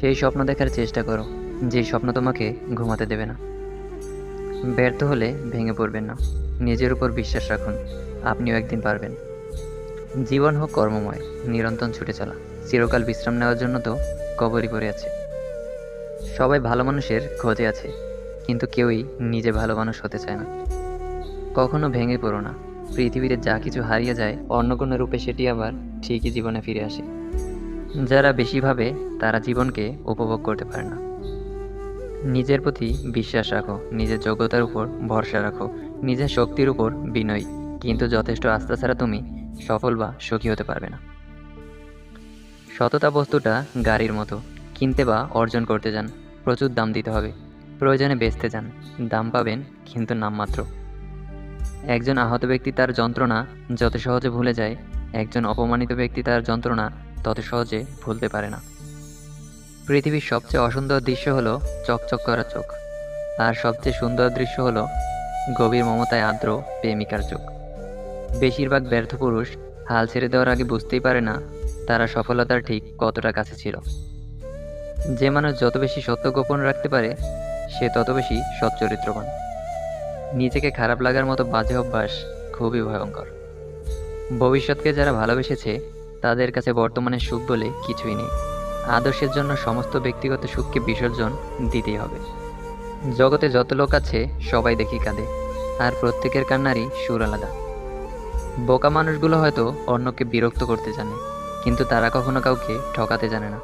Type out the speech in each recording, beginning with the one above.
সেই স্বপ্ন দেখার চেষ্টা করো, যে স্বপ্ন তোমাকে ঘুমাতে দেবে না। ব্যর্থ হলে ভেঙে পড়বেন না। নিজের উপর বিশ্বাস রাখুন, আপনিও একদিন পারবেন। জীবন হোক কর্মময়, নিরন্তর ছুটে চলা। চিরকাল বিশ্রাম নেওয়ার জন্য তো কবরই পড়ে আছে। সবাই ভালো মানুষের খোঁজে আছে, কিন্তু কেউই নিজে ভালো মানুষ হতে চায় না। কখনো ভেঙে পড়ো না। পৃথিবীতে যা কিছু হারিয়ে যায়, অন্য কোনো রূপে সেটি আবার ঠিকই জীবনে ফিরে আসে। যারা বেশি ভাবে তারা জীবনকে উপভোগ করতে পারে না। নিজের প্রতি বিশ্বাস রাখো, নিজের যোগ্যতার উপর ভরসা রাখো, নিজের শক্তির উপর বিনয়, কিন্তু যথেষ্ট আস্থা ছাড়া তুমি সফল বা সুখী হতে পারবে না। সততা বস্তুটা গাড়ির মতো, কিনতে বা অর্জন করতে যান, প্রচুর দাম দিতে হবে, প্রয়োজনে বেচতে যান, দাম পাবেন কিন্তু নামমাত্র একজন আহত ব্যক্তি তার যন্ত্রণা যত সহজে ভুলে যায়, একজন অপমানিত ব্যক্তি তার যন্ত্রণা তত সহজে ভুলতে পারে না। পৃথিবীর সবচেয়ে অসুন্দর দৃশ্য হলো চকচক করা চোখ। আর সবচেয়ে সুন্দর দৃশ্য হলো গভীর মমতায় আর্দ্র, প্রেমিকার চোখ। বেশিরভাগ ব্যর্থ পুরুষ হাল ছেড়ে দেওয়ার আগে বুঝতেই পারে না তারা সফলতার ঠিক কতটা কাছে ছিল। যে মানুষ যত বেশি সত্য গোপন রাখতে পারে, সে তত বেশি সচ্চরিত্রবান। নিজেকে খারাপ লাগার মতো বাজে অভ্যাস খুবই ভয়ঙ্কর। ভবিষ্যৎকে যারা ভালোবেসেছে তাদের কাছে বর্তমানে সুখ বলে কিছুই নেই। আদর্শের জন্য সমস্ত ব্যক্তিগত সুখকে বিসর্জন দিতেই হবে। জগতে যত লোক আছে, সবাই দেখি কাঁদে, আর প্রত্যেকের কান্নারই সুর আলাদা। বোকা মানুষগুলো হয়তো অন্যকে বিরক্ত করতে জানে, কিন্তু তারা কখনো কাউকে ঠকাতে জানে না।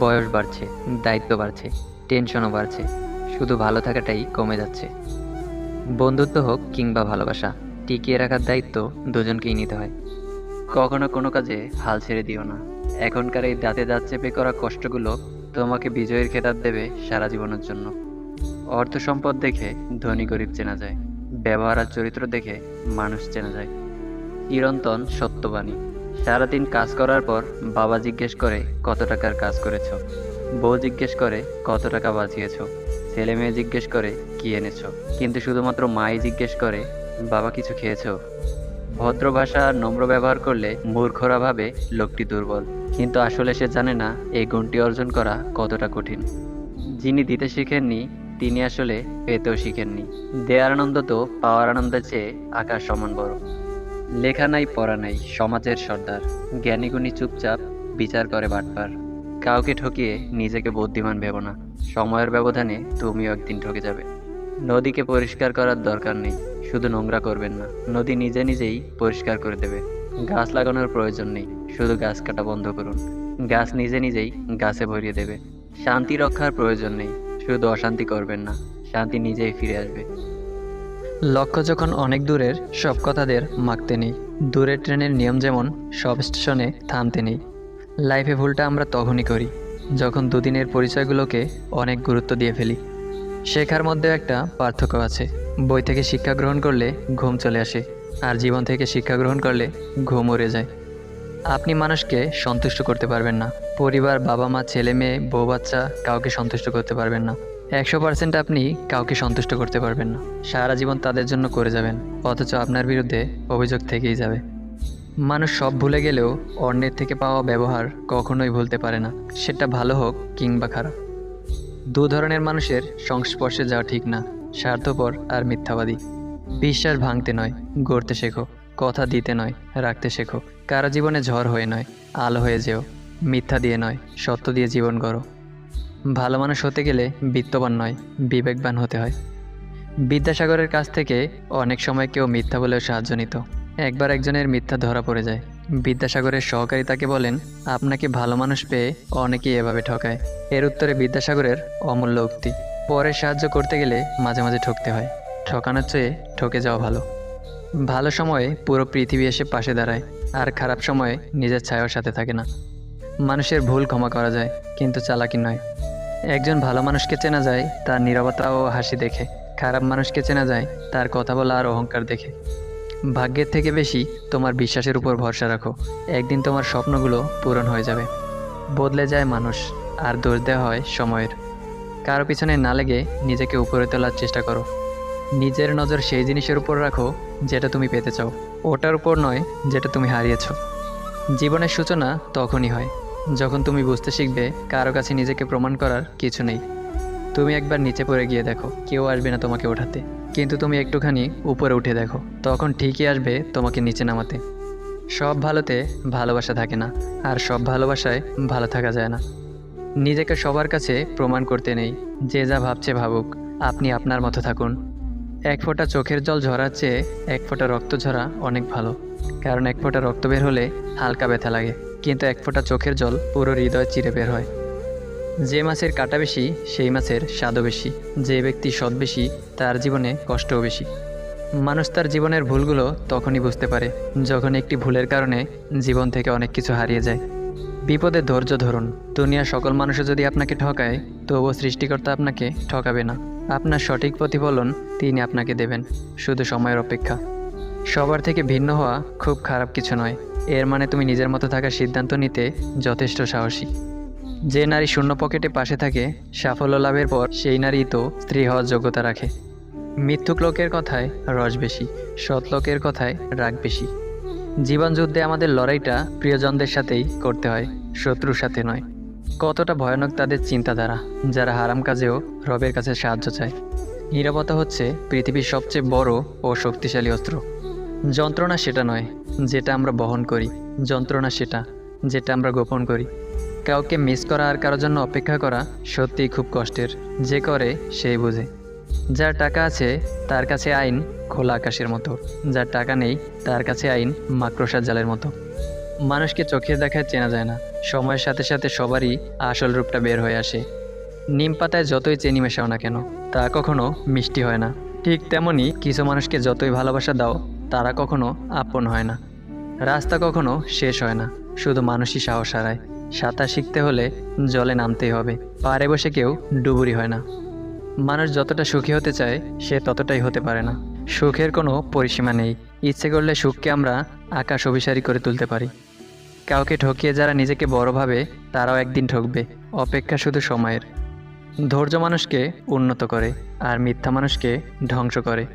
বয়স বাড়ছে, দায়িত্ব বাড়ছে, টেনশনও বাড়ছে, শুধু ভালো থাকাটাই কমে যাচ্ছে। বন্ধুত্ব হোক কিংবা ভালোবাসা, টিকিয়ে রাখার দায়িত্ব দুজনকেই নিতে হয়। কখনো কোনো কাজে হাল ছেড়ে দিও না। এখনকার এই দাঁতে দাঁত চেপে করা কষ্টগুলো তোমাকে বিজয়ের খেতাব দেবে সারা জীবনের জন্য। অর্থ সম্পদ দেখে ধনী গরিব চেনা যায়। ব্যবহার আর চরিত্র দেখে মানুষ চেনা যায়। চিরন্তন সত্যবাণী। সারাদিন কাজ করার পর বাবা জিজ্ঞেস করে, কত টাকার কাজ করেছ? বউ জিজ্ঞেস করে, কত টাকা বাঁচিয়েছ? ছেলে মেয়ে জিজ্ঞেস করে, কি এনেছো? কিন্তু শুধুমাত্র মাই জিজ্ঞেস করে, বাবা, কিছু খেয়েছো? ভদ্র ভাষা নম্র ব্যবহার করলে মূর্খরা ভাবে লোকটি দুর্বল। কিন্তু আসলে সে জানে না এই গুণটি অর্জন করা কতটা কঠিন। যিনি দিতে শিখেননি, তিনি আসলে পেতেও শিখেননি। দেয়ার আনন্দ তো পাওয়ার আনন্দের চেয়ে আকাশ সমান বড়। লেখা নাই, পড়া নাই, সমাজের সর্দার। জ্ঞানীগুণী চুপচাপ বিচার করে বাটপার। কাউকে ঠকিয়ে নিজেকে বুদ্ধিমান ভেবো না। সময়ের ব্যবধানে তুমিও একদিন ঠকে যাবে। নদীকে পরিষ্কার করার দরকার নেই, শুধু নোংরা করবেন না। নদী নিজে নিজেই পরিষ্কার করে দেবে। গাছ লাগানোর প্রয়োজন নেই, শুধু গাছ কাটা বন্ধ করুন। গাছ নিজে নিজেই গাছে ভরিয়ে দেবে। শান্তি রক্ষার প্রয়োজন নেই, শুধু অশান্তি করবেন না, শান্তি নিজেই ফিরে আসবে। লক্ষ্য যখন অনেক দূরের, সব কথাদের মাখতে নেই। দূরের ট্রেনের নিয়ম যেমন, সব স্টেশনে থামতে নেই। লাইফে ভুলটা আমরা তখনই করি, যখন দুদিনের পরিচয়গুলোকে অনেক গুরুত্ব দিয়ে ফেলি। শেখার মধ্যে একটা পার্থক্য আছে। বই থেকে শিক্ষা গ্রহণ করলে ঘুম চলে আসে, আর জীবন থেকে শিক্ষা গ্রহণ করলে ঘুম উড়ে যায়। আপনি মানুষকে সন্তুষ্ট করতে পারবেন না। পরিবার বাবা মা ছেলে মেয়ে, বউ, বাচ্চা কাউকে সন্তুষ্ট করতে পারবেন না। একশো পার্সেন্ট আপনি কাউকে সন্তুষ্ট করতে পারবেন না। সারা জীবন তাদের জন্য করে যাবেন, অথচ আপনার বিরুদ্ধে অভিযোগ থেকেই যাবে। মানুষ সব ভুলে গেলেও অন্যের থেকে পাওয়া ব্যবহার কখনোই ভুলতে পারে না। সেটা ভালো হোক কিংবা খারাপ। দু ধরনের মানুষের সংস্পর্শে যাওয়া ঠিক না, স্বার্থপর আর মিথ্যাবাদী। বিশ্বাস ভাঙতে নয়, গড়তে শেখো, কথা দিতে নয়, রাখতে শেখো, কারও জীবনে ঝড় হয়ে নয়, আলো হয়ে যেও, মিথ্যা দিয়ে নয়, সত্য দিয়ে জীবন গড়ো। ভালো মানুষ হতে গেলে বিত্তবান নয়, বিবেকবান হতে হয়। বিদ্যাসাগরের কাছ থেকে অনেক সময় কেউ মিথ্যা বলেও সাহায্য নিত। একবার একজনের মিথ্যা ধরা পড়ে যায়। বিদ্যাসাগরের সহকারী তাকে বলেন, আপনাকে ভালো মানুষ পেয়ে অনেকেই এভাবে ঠকায়। এর উত্তরে বিদ্যাসাগরের অমূল্য উক্তি, পরে সাহায্য করতে গেলে মাঝে মাঝে ঠকতে হয়। ঠকানোর চেয়ে ঠকে যাওয়া ভালো। ভালো সময়ে পুরো পৃথিবী এসে পাশে দাঁড়ায়, আর খারাপ সময়ে নিজের ছায়ার সাথে থাকে না। মানুষের ভুল ক্ষমা করা যায়, কিন্তু চালাকি নয়। একজন ভালো মানুষকে চেনা যায়, তার নিরবতা ও হাসি দেখে। খারাপ মানুষকে চেনা যায়, তার কথা বলা আর অহংকার দেখে। ভাগ্যের থেকে বেশি তোমার বিশ্বাসের উপর ভরসা রাখো। একদিন তোমার স্বপ্নগুলো পূরণ হয়ে যাবে। বদলে যায় মানুষ, আর দোষ দেওয়া হয় সময়ের। কারও পিছনে না লেগে নিজেকে উপরে তোলার চেষ্টা করো। নিজের নজর সেই জিনিসের উপর রাখো যেটা তুমি পেতে চাও। ওটার উপর নয় যেটা তুমি হারিয়েছ। জীবনের সূচনা তখনই হয়, যখন তুমি বুঝতে শিখবে কারও কাছে নিজেকে প্রমাণ করার কিছু নেই। তুমি একবার নিচে পড়ে গিয়ে দেখো, কেউ আসবে না তোমাকে ওঠাতে। কিন্তু তুমি একটুখানি উপরে উঠে দেখো। তখন ঠিকই আসবে তোমাকে নিচে নামাতে। সব ভালোতে ভালোবাসা থাকে না, আর সব ভালোবাসায় ভালো থাকা যায় না। নিজেকে সবার কাছে প্রমাণ করতে নেই, যে যা ভাবছে ভাবুক, আপনি আপনার মতো থাকুন। এক ফোঁটা চোখের জল ঝরার চেয়ে এক ফোঁটা রক্ত ঝরা অনেক ভালো, কারণ এক ফোঁটা রক্ত বের হলে হালকা ব্যথা লাগে, কিন্তু এক ফোঁটা চোখের জল পুরো হৃদয় চিরে বের হয়। যে মাছের কাটা বেশি, সেই মাছের স্বাদও বেশি। যে ব্যক্তি সৎ বেশি, তার জীবনে কষ্টও বেশি। মানুষ তার জীবনের ভুলগুলো তখনই বুঝতে পারে, যখন একটি ভুলের কারণে জীবন থেকে অনেক কিছু হারিয়ে যায়। বিপদে ধৈর্য ধরুন। দুনিয়ার সকল মানুষও যদি আপনাকে ঠকায়, তবুও সৃষ্টিকর্তা আপনাকে ঠকাবে না। আপনার সঠিক প্রতিফলন তিনি আপনাকে দেবেন, শুধু সময়ের অপেক্ষা। সবার থেকে ভিন্ন হওয়া খুব খারাপ কিছু নয়। এর মানে তুমি নিজের মতো থাকার সিদ্ধান্ত নিতে যথেষ্ট সাহসী। যে নারী শূন্য পকেটে পাশে থাকে, সাফল্য লাভের পর সেই নারী তো স্ত্রী হওয়ার যোগ্যতা রাখে। মিথ্যুক লোকের কথায় রস বেশি, সৎ লোকের কথায় রাগ বেশি। জীবন যুদ্ধে আমাদের লড়াইটা প্রিয়জনদের সাথেই করতে হয়, শত্রুর সাথে নয়। কতটা ভয়ানক তাদের চিন্তাধারা, যারা হারাম কাজেও রবের কাছে সাহায্য চায়। নিরাপত্তা হচ্ছে পৃথিবীর সবচেয়ে বড় ও শক্তিশালী অস্ত্র। যন্ত্রণা সেটা নয়, যেটা আমরা বহন করি। যন্ত্রণা সেটা, যেটা আমরা গোপন করি। কাউকে মিস করা আর কারোর জন্য অপেক্ষা করা সত্যিই খুব কষ্টের। যে করে, সেই বোঝে। যার টাকা আছে, তার কাছে আইন খোলা আকাশের মতো। যার টাকা নেই, তার কাছে আইন মাকড়সার জালের মতো। মানুষকে চোখে দেখায় চেনা যায় না। সময়ের সাথে সাথে সবারই আসল রূপটা বের হয়ে আসে। নিম পাতায় যতই চেনি মেশাও না কেন, তা কখনো মিষ্টি হয় না। ঠিক তেমনই কিছু মানুষকে যতই ভালোবাসা দাও, তারা কখনো আপন হয় না। রাস্তা কখনো শেষ হয় না। শুধু মানুষই সাহস হারায়। সাঁতার শিখতে হলে জলে নামতেই হবে। পারে বসে কেউ ডুবুরি হয় না। মানুষ যতটা সুখী হতে চায়, সে ততটাই হতে পারে না। সুখের কোনো পরিসীমা নেই। ইচ্ছে করলে সুখকে আমরা আকাশ অভিসারী করে তুলতে পারি। কাউকে ঠকিয়ে যারা নিজেকে বড় ভাবে, তারাও একদিন ঠকবে। অপেক্ষা শুধু সময়ের। ধৈর্য মানুষকে উন্নত করে, আর মিথ্যা মানুষকে ধ্বংস করে।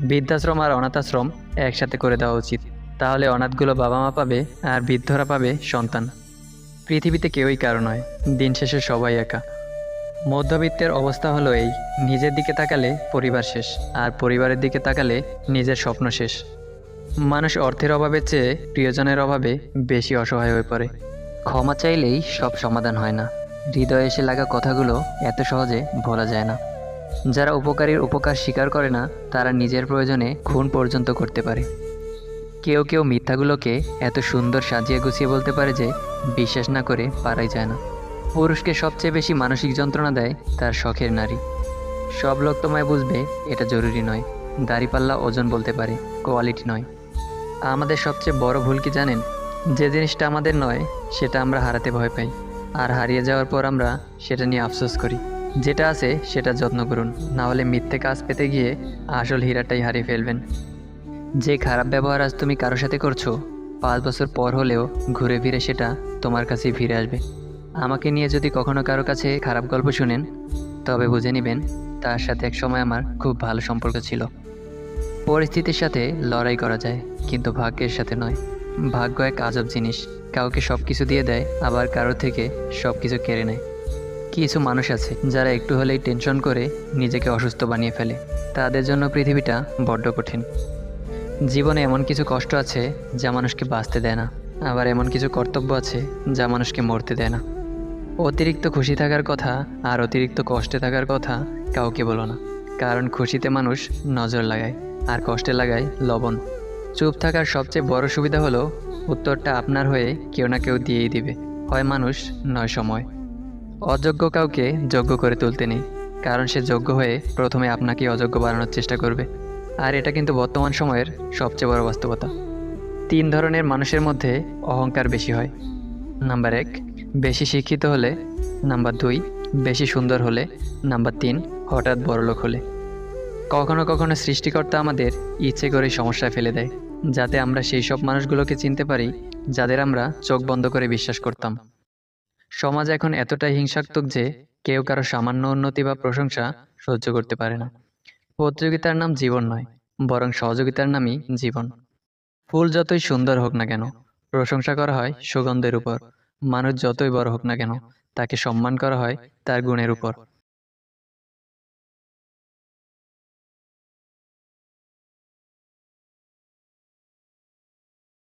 বৃদ্ধাশ্রম আর অনাথাশ্রম একসাথে করে দেওয়া উচিত। তাহলে অনাথগুলো বাবা মা পাবে, আর বৃদ্ধরা পাবে সন্তান। পৃথিবীতে কেউই কারও নয়, দিন শেষে সবাই একা। মধ্যবিত্তের অবস্থা হলো এই, নিজের দিকে তাকালে পরিবার শেষ, আর পরিবারের দিকে তাকালে নিজের স্বপ্ন শেষ। মানুষ অর্থের অভাবের চেয়ে প্রিয়জনের অভাবে বেশি অসহায় হয়ে পড়ে। ক্ষমা চাইলেই সব সমাধান হয় না। হৃদয়ে এসে লাগা কথাগুলো এত সহজে ভোলা যায় না। যারা উপকারীর উপকার স্বীকার করে না, তারা নিজের প্রয়োজনে খুন পর্যন্ত করতে পারে। কেউ কেউ মিথ্যাগুলোকে এত সুন্দর সাজিয়ে গুছিয়ে বলতে পারে যে বিশ্বাস না করে পারাই যায় না। পুরুষকে সবচেয়ে বেশি মানসিক যন্ত্রণা দেয় তার শখের নারী। সব লোক তোমায় বুঝবে এটা জরুরি নয় দাড়িপাল্লা ওজন বলতে পারে, কোয়ালিটি নয়। আমাদের সবচেয়ে বড় ভুল কি জানেন? যে জিনিসটা আমাদের নয়, সেটা আমরা হারাতে ভয় পাই। আর হারিয়ে যাওয়ার পর আমরা সেটা নিয়ে আফসোস করি। যেটা আছে সেটা যত্ন করুন, না হলে মিথ্যে কাজ পেতে গিয়ে আসল হীরাটাই হারিয়ে ফেলবেন। যে খারাপ ব্যবহার আজ তুমি কারোর সাথে করছ, পাঁচ বছর পর হলেও ঘুরে ফিরে সেটা তোমার কাছেই ফিরে আসবে। আমাকে নিয়ে যদি কখনো কারও কাছে খারাপ গল্প শুনেন, তবে বুঝে নেবেন, তার সাথে এক সময় আমার খুব ভালো সম্পর্ক ছিল। পরিস্থিতির সাথে লড়াই করা যায়, কিন্তু ভাগ্যের সাথে নয়। ভাগ্য এক আজব জিনিস, কাউকে সব কিছু দিয়ে দেয়, আবার কারও থেকে সব কিছু কেড়ে নেয়। কিছু মানুষ আছে, যারা একটু হলেই টেনশন করে নিজেকে অসুস্থ বানিয়ে ফেলে। তাদের জন্য পৃথিবীটা বড্ড কঠিন। জীবনে এমন কিছু কষ্ট আছে যা মানুষকে বাঁচতে দেয় না। আবার এমন কিছু কর্তব্য আছে যা মানুষকে মরতে দেয় না। অতিরিক্ত খুশি থাকার কথা আর অতিরিক্ত কষ্টে থাকার কথা কাউকে বলো না। কারণ খুশিতে মানুষ নজর লাগায় আর কষ্টে লাগায় লবণ। চুপ থাকার সবচেয়ে বড় সুবিধা হলো উত্তরটা আপনার হয়ে কেউ না কেউ দিয়েই দিবে। হয় মানুষ, নয় সময়। অযোগ্য কাউকে যোগ্য করে তুলতে নেই। কারণ সে যোগ্য হয়ে প্রথমে আপনাকে অযোগ্য বানানোর চেষ্টা করবে। আর এটা কিন্তু বর্তমান সময়ের সবচেয়ে বড় বাস্তবতা। তিন ধরনের মানুষের মধ্যে অহংকার বেশি হয়। নাম্বার এক, বেশি শিক্ষিত হলে। নাম্বার দুই, বেশি সুন্দর হলে। নাম্বার তিন, হঠাৎ বড়লোক হলে। কখনো কখনো সৃষ্টিকর্তা আমাদের ইচ্ছে করে সমস্যায় ফেলে দেয়, যাতে আমরা সেই সব মানুষগুলোকে চিনতে পারি, যাদের আমরা চোখ বন্ধ করে বিশ্বাস করতাম। সমাজ এখন এতটাই হিংসাত্মক যে, কেউ কারও সামান্য উন্নতি বা প্রশংসা সহ্য করতে পারে না। প্রতিযোগিতার নাম জীবন নয়, বরং সহযোগিতার নামই জীবন। ফুল যতই সুন্দর হোক না কেন, প্রশংসা করা হয় সুগন্ধের উপর। মানুষ যতই বড় হোক না কেন, তাকে সম্মান করা হয় তার গুণের উপর।